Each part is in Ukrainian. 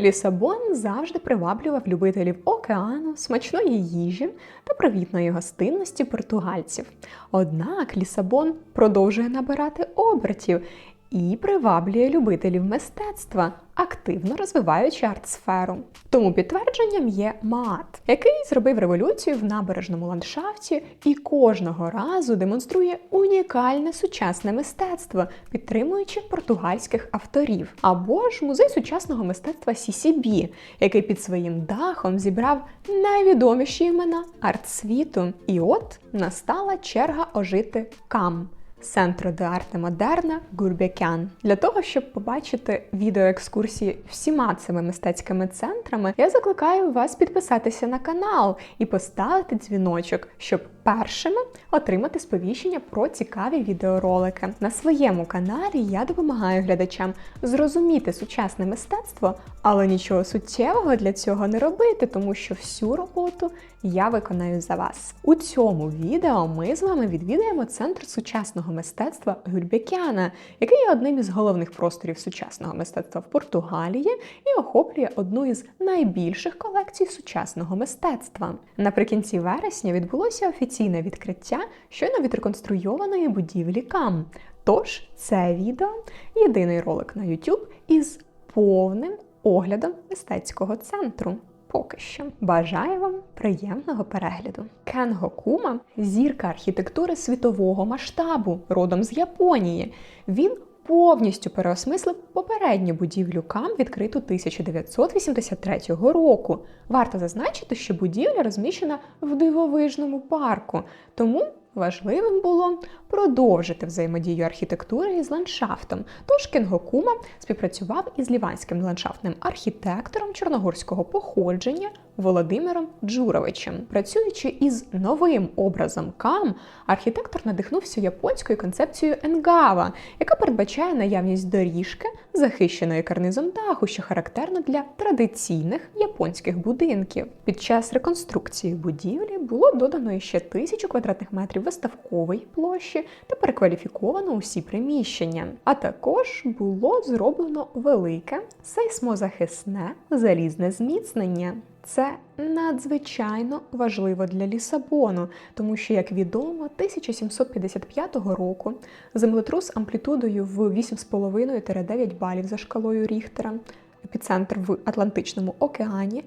Лісабон завжди приваблював любителів океану, смачної їжі та привітної гостинності португальців. Однак Лісабон продовжує набирати обертів і приваблює любителів мистецтва, активно розвиваючи арт-сферу. Тому підтвердженням є Маат, який зробив революцію в набережному ландшафті і кожного разу демонструє унікальне сучасне мистецтво, підтримуючи португальських авторів. Або ж музей сучасного мистецтва CCB, який під своїм дахом зібрав найвідоміші імена арт-світу. І от настала черга ожити Кам. Центру де арте модерна Гурбекян. Для того, щоб побачити відеоекскурсії всіма цими мистецькими центрами, я закликаю вас підписатися на канал і поставити дзвіночок, щоб першими отримати сповіщення про цікаві відеоролики. На своєму каналі я допомагаю глядачам зрозуміти сучасне мистецтво, але нічого суттєвого для цього не робити, тому що всю роботу я виконаю за вас. У цьому відео ми з вами відвідаємо центр сучасного мистецтва Гюльбекяна, який є одним із головних просторів сучасного мистецтва в Португалії і охоплює одну із найбільших колекцій сучасного мистецтва. Наприкінці вересня відбулося офіційне відкриття щойно відреконструйованої будівлі КАМ. Тож це відео єдиний ролик на YouTube із повним оглядом мистецького центру. Поки що бажаю вам приємного перегляду. Кен Гокума зірка архітектури світового масштабу, родом з Японії. Він повністю переосмислив попередню будівлю КАМ, відкриту 1983 року. Варто зазначити, що будівля розміщена в дивовижному парку, тому Важливим було продовжити взаємодію архітектури із ландшафтом. Тож Кенгокума співпрацював із ліванським ландшафтним архітектором чорногорського походження Володимиром Джуровичем. Працюючи із новим образом Кам, архітектор надихнувся японською концепцією Енгава, яка передбачає наявність доріжки, захищеної карнизом даху, що характерно для традиційних японських будинків. Під час реконструкції будівлі було додано ще тисячу квадратних метрів виставкової площі та перекваліфіковано усі приміщення. А також було зроблено велике сейсмозахисне залізне зміцнення. Це надзвичайно важливо для Лісабону, тому що, як відомо, 1755 року землетрус амплітудою в 8,5-9 балів за шкалою Ріхтера, епіцентр в Атлантичному океані,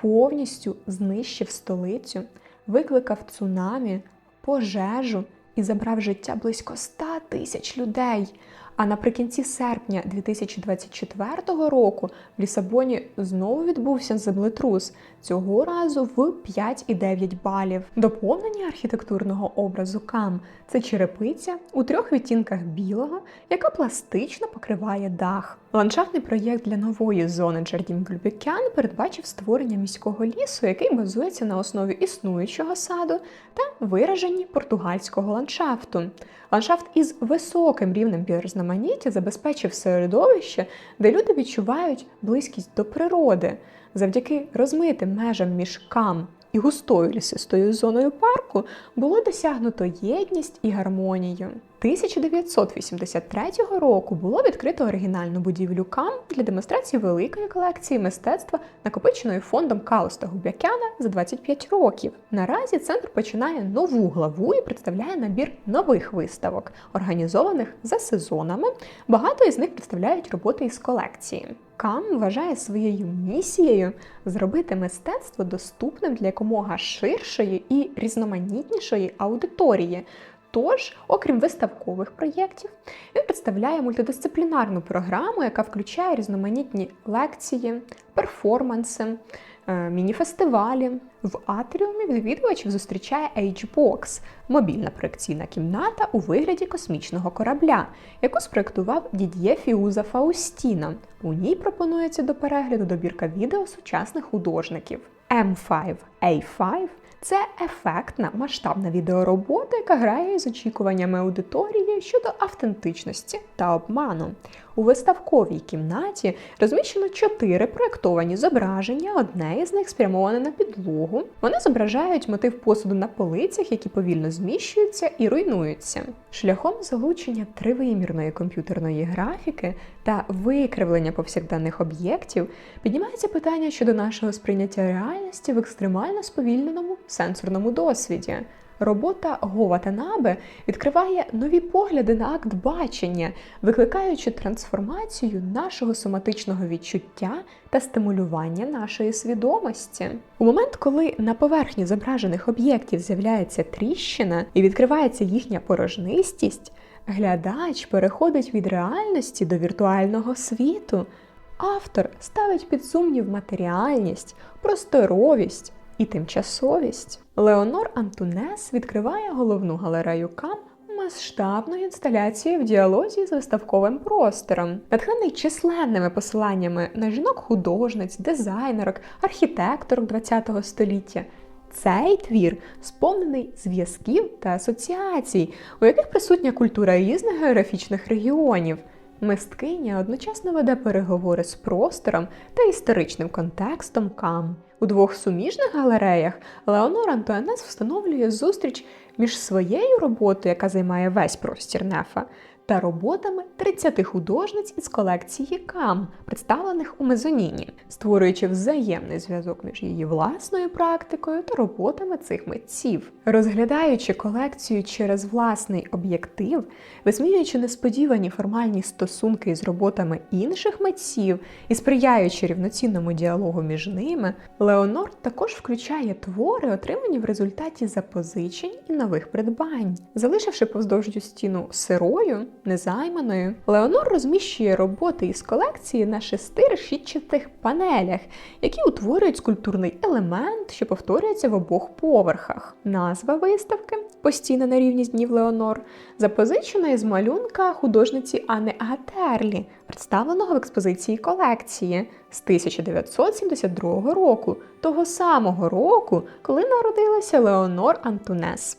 повністю знищив столицю, викликав цунамі, пожежу і забрав життя близько 100 тисяч людей. А наприкінці серпня 2024 року в Лісабоні знову відбувся землетрус, цього разу в 5,9 балів. Доповнення архітектурного образу Кам це черепиця у трьох відтінках білого, яка пластично покриває дах. Ландшафтний проєкт для нової зони Джардін Гульбекян передбачив створення міського лісу, який базується на основі існуючого саду та вираженні португальського ландшафту. Ландшафт із високим рівнем біорізноманіття забезпечив середовище, де люди відчувають близькість до природи завдяки розмитим межам між кам і густою лісистою зоною парку було досягнуто єдність і гармонію. 1983 року було відкрито оригінальну будівлю КАМ для демонстрації великої колекції мистецтва, накопиченої фондом Кауста Губякяна за 25 років. Наразі центр починає нову главу і представляє набір нових виставок, організованих за сезонами. Багато із них представляють роботи із колекції. Кам вважає своєю місією зробити мистецтво доступним для якомога ширшої і різноманітнішої аудиторії. Тож, окрім виставкових проєктів, він представляє мультидисциплінарну програму, яка включає різноманітні лекції, перформанси, е, міні-фестивалі. В атріумі відвідувачів зустрічає H-Box – мобільна проекційна кімната у вигляді космічного корабля, яку спроектував Дід'є Фіуза Фаустіна. У ній пропонується до перегляду добірка відео сучасних художників. M5A5 це ефектна масштабна відеоробота, яка грає з очікуваннями аудиторії щодо автентичності та обману. У виставковій кімнаті розміщено чотири проєктовані зображення. Одне із них спрямоване на підлогу. Вони зображають мотив посуду на полицях, які повільно зміщуються і руйнуються. Шляхом залучення тривимірної комп'ютерної графіки та викривлення повсякденних об'єктів, піднімається питання щодо нашого сприйняття реальності в екстремально сповільненому сенсорному досвіді. Робота Гова Танабе відкриває нові погляди на акт бачення, викликаючи трансформацію нашого соматичного відчуття та стимулювання нашої свідомості. У момент, коли на поверхні зображених об'єктів з'являється тріщина і відкривається їхня порожнистість, глядач переходить від реальності до віртуального світу. Автор ставить під сумнів матеріальність, просторовість і тимчасовість. Леонор Антунес відкриває головну галерею Кам масштабною інсталяцією в діалозі з виставковим простором, натхнений численними посиланнями на жінок-художниць, дизайнерок, архітекторок ХХ століття. Цей твір сповнений зв'язків та асоціацій, у яких присутня культура різних географічних регіонів. Мисткиня одночасно веде переговори з простором та історичним контекстом Кам. У двох суміжних галереях Леонор Антуанес встановлює зустріч між своєю роботою, яка займає весь простір нефа, та роботами 30 художниць із колекції Кам, представлених у мезоніні, створюючи взаємний зв'язок між її власною практикою та роботами цих митців, розглядаючи колекцію через власний об'єктив, висміюючи несподівані формальні стосунки із роботами інших митців і сприяючи рівноцінному діалогу між ними, Леонор також включає твори, отримані в результаті запозичень і нових придбань, залишивши повздовж стіну сирою незайманою, Леонор розміщує роботи із колекції на шести решітчатих панелях, які утворюють скульптурний елемент, що повторюється в обох поверхах. Назва виставки постійна на рівні з днів Леонор, запозичена із малюнка художниці Анни Агатерлі, представленого в експозиції колекції з 1972 року, того самого року, коли народилася Леонор Антунес.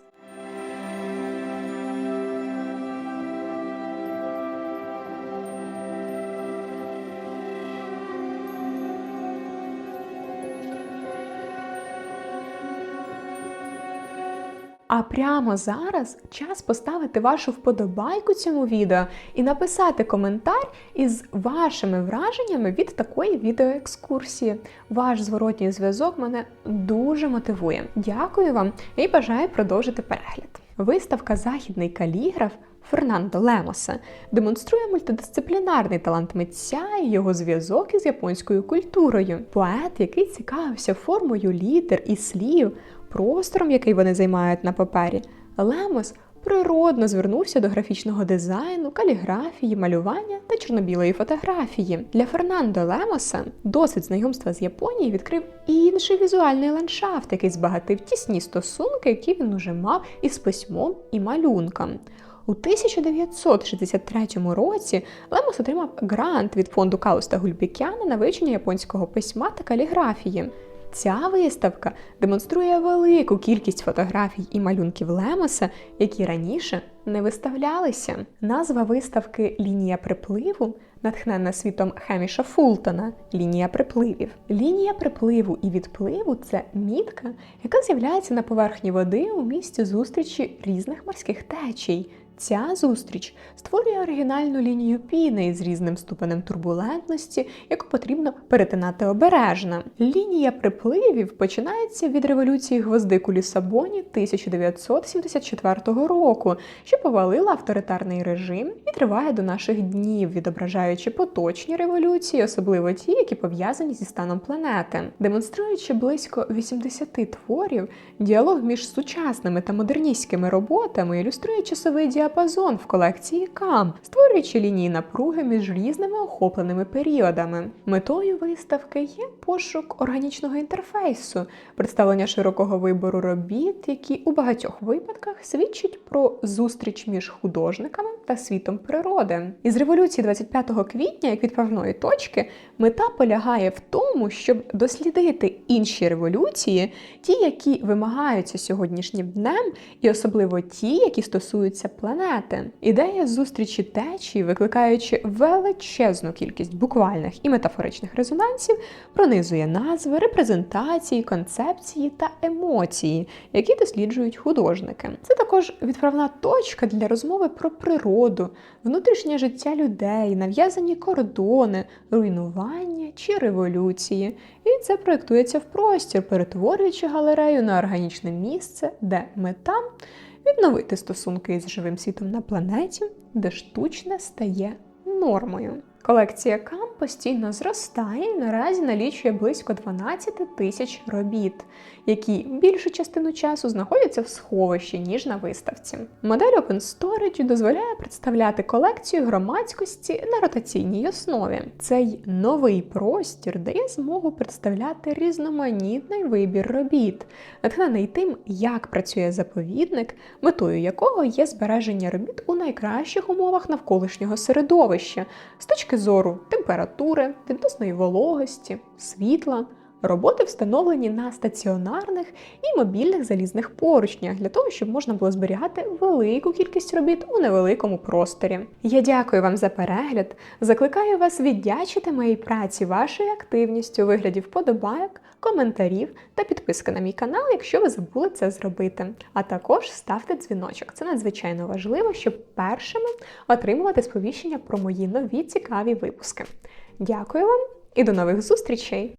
А прямо зараз час поставити вашу вподобайку цьому відео і написати коментар із вашими враженнями від такої відеоекскурсії. Ваш зворотній зв'язок мене дуже мотивує. Дякую вам і бажаю продовжити перегляд. Виставка Західний каліграф Фернандо Лемоса демонструє мультидисциплінарний талант митця і його зв'язок із японською культурою. Поет, який цікавився формою літер і слів, простором, який вони займають на папері, Лемос природно звернувся до графічного дизайну, каліграфії, малювання та чорнобілої фотографії. Для Фернандо Лемоса досвід знайомства з Японією відкрив інший візуальний ландшафт, який збагатив тісні стосунки, які він уже мав із письмом і малюнком. У 1963 році Лемос отримав грант від фонду Кауста Гульбікяна на вивчення японського письма та каліграфії. Ця виставка демонструє велику кількість фотографій і малюнків Лемоса, які раніше не виставлялися. Назва виставки Лінія припливу натхнена світом Хеміша Фултона лінія припливів. Лінія припливу і відпливу це мітка, яка з'являється на поверхні води у місці зустрічі різних морських течій. Ця зустріч створює оригінальну лінію піни з різним ступенем турбулентності, яку потрібно перетинати обережно. Лінія припливів починається від революції гвоздику Лісабоні 1974 року, що повалила авторитарний режим і триває до наших днів, відображаючи поточні революції, особливо ті, які пов'язані зі станом планети, демонструючи близько 80 творів, діалог між сучасними та модерністськими роботами, ілюструє часовий діапазон в колекції Кам, створюючи лінії напруги між різними охопленими періодами. Метою виставки є пошук органічного інтерфейсу, представлення широкого вибору робіт, які у багатьох випадках свідчать про зустріч між художниками та світом природи. Із революції 25 квітня, як відправної точки, мета полягає в тому, щоб дослідити інші революції, ті, які вимагаються сьогоднішнім днем, і особливо ті, які стосуються планети планети. Ідея зустрічі течії, викликаючи величезну кількість буквальних і метафоричних резонансів, пронизує назви, репрезентації, концепції та емоції, які досліджують художники. Це також відправна точка для розмови про природу, внутрішнє життя людей, нав'язані кордони, руйнування чи революції. І це проєктується в простір, перетворюючи галерею на органічне місце, де мета відновити стосунки із живим світом на планеті, де штучне стає нормою. Колекція Кам постійно зростає і наразі налічує близько 12 тисяч робіт, які більшу частину часу знаходяться в сховищі, ніж на виставці. Модель Open Storage дозволяє представляти колекцію громадськості на ротаційній основі. Цей новий простір дає змогу представляти різноманітний вибір робіт, натхнений тим, як працює заповідник, метою якого є збереження робіт у найкращих умовах навколишнього середовища з точки зору температури, відносної вологості, світла. Роботи встановлені на стаціонарних і мобільних залізних поручнях для того, щоб можна було зберігати велику кількість робіт у невеликому просторі. Я дякую вам за перегляд. Закликаю вас віддячити моїй праці вашою активністю у вигляді вподобайок, коментарів та підписки на мій канал, якщо ви забули це зробити. А також ставте дзвіночок. Це надзвичайно важливо, щоб першими отримувати сповіщення про мої нові цікаві випуски. Дякую вам і до нових зустрічей!